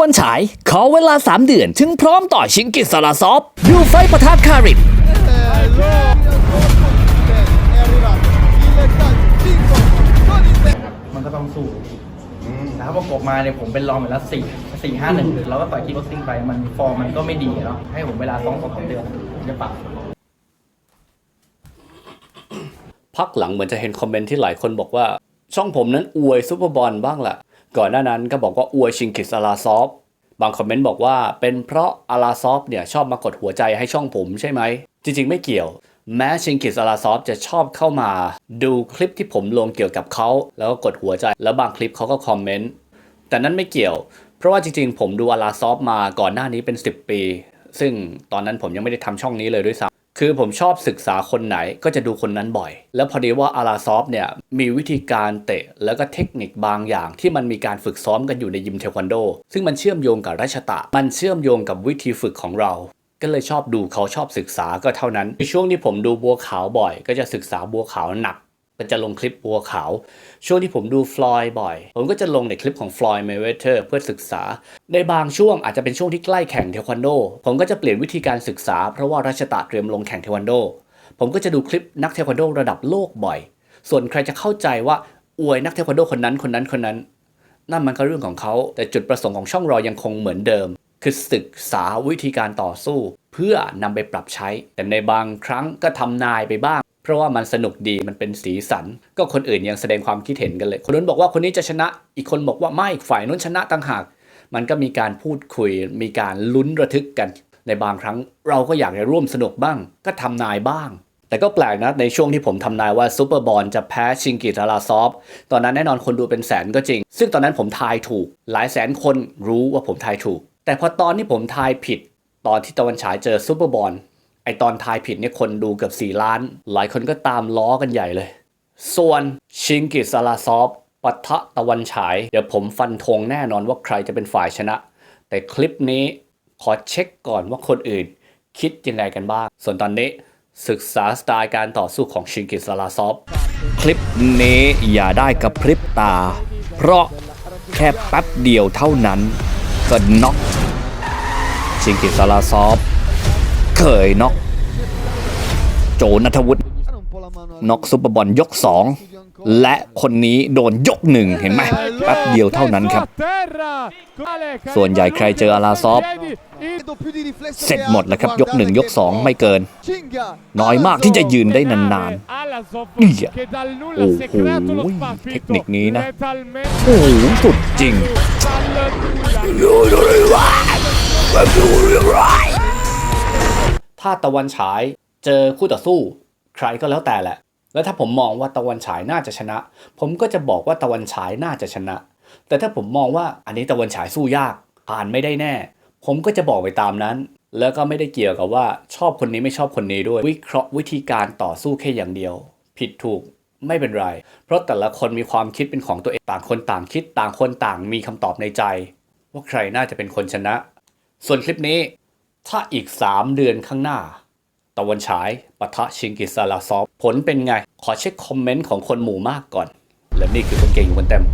วันฉาย ขอเวลา 3 เดือน ถึงพร้อมต่อชิงกิสลาซอฟดูไฟปะทะคาริน è arrivato il calcio con il มันก็ต้องสู้แต่ถ้าประกบมาเนี่ยผมเป็นรองอยู่แล้วสี่สี่ห้าหนึ่งเราก็ต่อยคิกบ็อกซิ่งไปมันฟอร์มมันก็ไม่ดีเนาะให้ผมเวลาสองสองสามเดือนผมจะปรับพักหลังเหมือนจะเห็นคอมเมนต์ที่หลายคนบอกว่า ช่องผมนั้นอวยซูเปอร์บอลบ้างล่ะ ก่อนหน้านั้นก็บอกว่าอวยชิงกิสอาราซอฟบางคอมเมนต์บอกว่าเป็นเพราะอาราซอฟเนี่ยชอบมากดหัวใจให้ช่องผมใช่ไหม จริง ๆ ไม่เกี่ยว แม้ชิงกิสอาราซอฟจะชอบเข้ามา ดูคลิปที่ผมลงเกี่ยวกับเขาแล้วก็กดหัวใจ แล้วบางคลิปเขาก็คอมเมนต์แต่นั้นไม่เกี่ยว เพราะว่าจริง ๆ ผมดูอาราซอฟมาก่อนหน้านี้เป็น 10 ปี ซึ่งตอนนั้นผมยังไม่ได้ทำช่องนี้เลยด้วยซ้ำ คือผมชอบศึกษาคนไหนก็จะดูคนนั้นบ่อย แล้วพอดีว่าอาราซอฟเนี่ยมีวิธีการเตะแล้วก็เทคนิคบางอย่าง ที่มันมีการฝึกซ้อมกันอยู่ในยิมเทควันโด ซึ่งมันเชื่อมโยงกับราชตะ มันเชื่อมโยงกับวิธีฝึกของเราก็เลยชอบดูเขาชอบศึกษาก็เท่านั้นในช่วงที่ผมดูบัวขาวบ่อย ก็จะศึกษาบัวขาวหนัก ก็จะลงคลิปบัวขาว ช่วงที่ผมดูฟลอยบ่อย ผมก็จะลงในคลิปของฟลอยเมเวเทอร์เพื่อศึกษา ในบางช่วงอาจจะเป็นช่วงที่ใกล้แข่งเทควันโด ผมก็จะเปลี่ยนวิธีการศึกษา เพราะว่ารัชตะเตรียมลงแข่งเทควันโด ผมก็จะดูคลิปนักเทควันโดระดับโลกบ่อย ส่วนใครจะเข้าใจว่าอวยนักเทควันโดคนนั้นคนนั้นคนนั้น นั่นมันก็เรื่องของเขา แต่จุดประสงค์ของช่องรายังคงเหมือนเดิม คือศึกษาวิธีการต่อสู้ เพื่อนำไปปรับใช้ แต่ในบางครั้งก็ทำนายไปบ้าง เพราะว่ามันสนุกดีมันเป็นสีสัน ก็คนอื่นยังแสดงความคิดเห็นกันเลย คนนู้นบอกว่าคนนี้จะชนะอีกคนบอกว่าไม่ฝ่ายนู้นชนะต่างหาก มันก็มีการพูดคุย มีการลุ้นระทึกกัน ในบางครั้งเราก็อยากจะร่วมสนุกบ้าง ก็ทำนายบ้าง แต่ก็แปลกนะในช่วงที่ผมทำนายว่าซูเปอร์บอลจะแพ้ชิงกิทาราซอฟตอนนั้นแน่นอนคนดูเป็นแสนก็จริง ซึ่งตอนนั้นผมทายถูก หลายแสนคนรู้ว่าผมทายถูก แต่พอตอนที่ผมทายผิด ตอนที่ตะวันฉายเจอซูเปอร์บอล ไอตอนทายผิดเนี่ยคนดูเกือบ 4 ล้าน หลายคนก็ตามล้อกันใหญ่เลย ส่วนชิงกิซาลาซอฟปะทะตะวันฉาย เดี๋ยวผมฟันธงแน่นอนว่าใครจะเป็นฝ่ายชนะ แต่คลิปนี้ขอเช็คก่อนว่าคนอื่น คิดยังไงกันบ้าง ส่วนตอนนี้ศึกษาสไตล์การต่อสู้ของชิงกิซาลาซอฟคลิปนี้อย่าได้กระพริบตา เพราะแค่แป๊บเดียวเท่านั้นก็น็อกชิงกิซาลาซอฟ เคยน็อกโจนัทวุฒิน็อกซุปเปอร์บอลยก 2 และคนนี้โดนยกหนึ่งเห็นไหมแป๊บเดียวเท่านั้นครับ ส่วนใหญ่ใครเจออาราซอฟเสร็จหมดแล้วครับยกหนึ่งยกสองไม่เกิน น้อยมากที่จะยืนได้นานๆนี่อะโอ้โหเทคนิคนี้นะ โอ้โหสุดจริง ถ้าตะวันฉายเจอคู่ต่อสู้ ใครก็แล้วแต่แหละ แล้วถ้าผมมองว่าตะวันฉายน่าจะชนะ ผมก็จะบอกว่าตะวันฉายน่าจะชนะ แต่ถ้าผมมองว่าอันนี้ตะวันฉายสู้ยาก ผ่านไม่ได้แน่ ผมก็จะบอกไปตามนั้น แล้วก็ไม่ได้เกี่ยวกับว่าชอบคนนี้ไม่ชอบคนนี้ด้วย วิเคราะห์วิธีการต่อสู้แค่อย่างเดียว ผิดถูกไม่เป็นไร เพราะแต่ละคนมีความคิดเป็นของตัวเองต่างคนต่างคิดต่างคนต่างมีคำตอบในใจ ว่าใครน่าจะเป็นคนชนะ ส่วนคลิปนี้ ถ้าอีก 3 เดือนข้างหน้า ตะวันฉายปะทะชิงกิซาลาซอฟผลเป็นไง ขอเช็คคอมเมนต์ของคนหมู่มากก่อน และนี่คือคนเก่งอยู่บนเต็ม